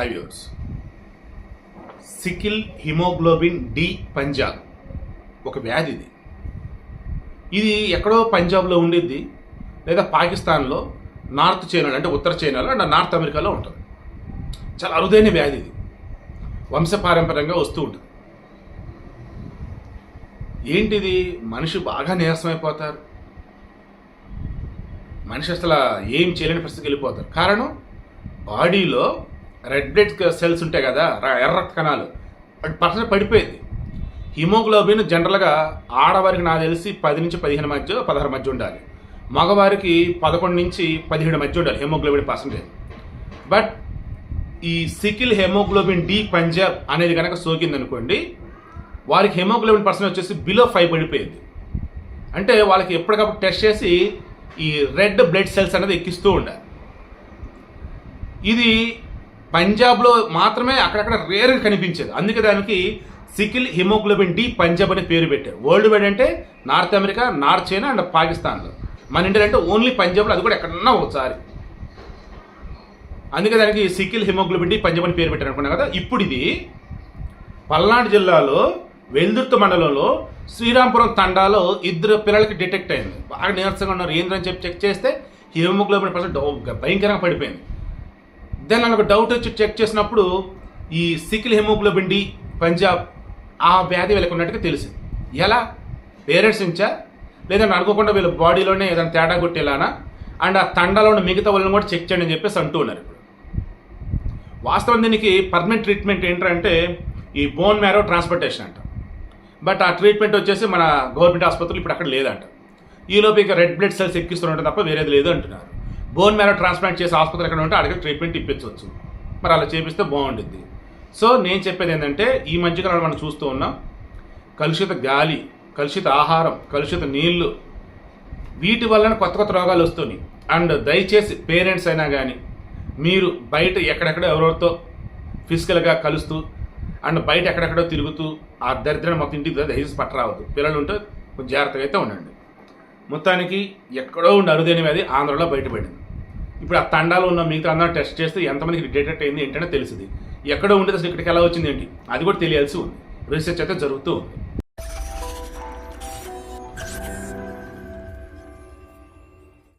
Hi viewers sickle haemoglobin D Punjab. ఒక వ్యాధి ఇది. ఇది ఎక్కడో పంజాబ్లో ఉండిద్ది లేదా పాకిస్తాన్లో నార్త్ చైనాలో అంటే ఉత్తర చైనాలో అండ్ నార్త్ అమెరికాలో ఉంటుంది. చాలా అరుదైన వ్యాధి ఇది. వంశపారంపర్యంగా వస్తూ ఉంటుంది. ఏంటిది? మనిషి బాగా నీరసమైపోతారు. మనిషి అసలు ఏం చేయలేని పరిస్థితికి వెళ్ళిపోతారు. కారణం బాడీలో రెడ్ బ్లడ్ సెల్స్ ఉంటాయి కదా ఎర్ర రక్త కణాలు. అది పర్సెంట్ పడిపోయింది. హిమోగ్లోబిన్ జనరల్గా ఆడవారికి నాకు తెలిసి పది నుంచి పదిహేను మధ్య పదహారు మధ్య ఉండాలి. మగవారికి పదకొండు నుంచి పదిహేడు మధ్య ఉండాలి హిమోగ్లోబిన్ పర్సంటేజ్ బట్ ఈ సికిల్ హెమోగ్లోబిన్ డి పంజాబ్ అనేది కనుక సోకిందనుకోండి వారికి హెమోగ్లోబిన్ పర్సెంట్ వచ్చేసి బిలో ఫైవ్ పడిపోయింది. అంటే వాళ్ళకి ఎప్పటికప్పుడు టెస్ట్ చేసి ఈ రెడ్ బ్లడ్ సెల్స్ అనేది ఎక్కిస్తూ ఉండాలి. ఇది పంజాబ్లో మాత్రమే అక్కడక్కడ రేర్గా కనిపించేది. అందుకే దానికి సికిల్ హిమోగ్లోబిన్ డి పంజాబ్ అనే పేరు పెట్టారు. వరల్డ్ వైడ్ అంటే north America north China and పాకిస్తాన్లో మన ఇండియా అంటే ఓన్లీ పంజాబ్లో అది కూడా ఎక్కడన్నా ఒకసారి. అందుకే దానికి సికిల్ హిమోగ్లోబిన్ డి పంజాబ్ అని పేరు పెట్టారు అనుకున్నా కదా. ఇప్పుడు ఇది పల్నాడు జిల్లాలో వెల్దుర్తి మండలంలో శ్రీరాంపురం తండాలో ఇద్దరు పిల్లలకి డిటెక్ట్ అయింది. బాగా నీరసంగా ఉన్నారు. ఏంద్రని చెప్పి చెక్ చేస్తే హిమోగ్లోబిన్ పర్సెంట్ భయంకరంగా పడిపోయింది. దెన్ నాకు డౌట్ వచ్చి చెక్ చేసినప్పుడు ఈ సికిల్ హెమోగ్లోబిన్ డి పంజాబ్ ఆ వ్యాధి వీళ్ళకి ఉన్నట్టుగా తెలిసింది. ఎలా? పేరెంట్స్ నుంచా? లేదంటే అనుకోకుండా వీళ్ళ బాడీలోనే ఏదైనా తేడా కొట్టేలానా? అండ్ ఆ తండలో ఉన్న మిగతా వాళ్ళని కూడా చెక్ చేయండి అని చెప్పేసి అంటూ ఉన్నారు ఇప్పుడు. వాస్తవం దీనికి పర్మనెంట్ ట్రీట్మెంట్ ఏంటంటే ఈ బోన్ మ్యారో ట్రాన్స్పోర్టేషన్ అంట. బట్ ఆ ట్రీట్మెంట్ వచ్చేసి మన గవర్నమెంట్ ఆసుపత్రులు ఇప్పుడు అక్కడ లేదంట. ఈలోపు ఇక రెడ్ బ్లడ్ సెల్స్ ఎక్కిస్తున్నట్టు తప్ప వేరేది లేదు అంటున్నారు. బోన్ మ్యారో ట్రాన్స్ప్లాంట్ చేసే ఆసుపత్రి ఎక్కడ ఉంటే అడిగి ట్రీట్మెంట్ ఇప్పించవచ్చు. మరి అలా చేపిస్తే బాగుంటుంది సో నేను చెప్పేది ఏంటంటే ఈ మధ్యకాలంలో మనం చూస్తూ ఉన్నాం కలుషిత గాలి కలుషిత ఆహారం కలుషిత నీళ్ళు వీటి వలన కొత్త కొత్త రోగాలు వస్తున్నాయి. అండ్ దయచేసి పేరెంట్స్ అయినా కానీ మీరు బయట ఎక్కడెక్కడ ఎవరెవరితో ఫిజికల్గా కలుస్తూ అండ్ బయట ఎక్కడెక్కడో తిరుగుతూ ఆ దరిద్రం మొత్తం ఇంటికి దయచేసి పట్టరావద్దు పిల్లలు ఉంటే కొంచెం జాగ్రత్తగా అయితే ఉండండి. మొత్తానికి ఎక్కడో ఉండి అరుదైన వ్యాధి ఆంధ్రలో బయటపడింది. ఇప్పుడు ఆ తండాలో ఉన్న మిగతా అందరూ టెస్ట్ చేస్తే ఎంతమందికి డిటెక్ట్ అయింది ఏంటంటే తెలిసింది. ఎక్కడో ఉండేది అసలు ఇక్కడికి ఎలా వచ్చింది ఏంటి? అది కూడా తెలియాల్సి ఉంది. రీసెర్చ్ అయితే జరుగుతూ ఉంది.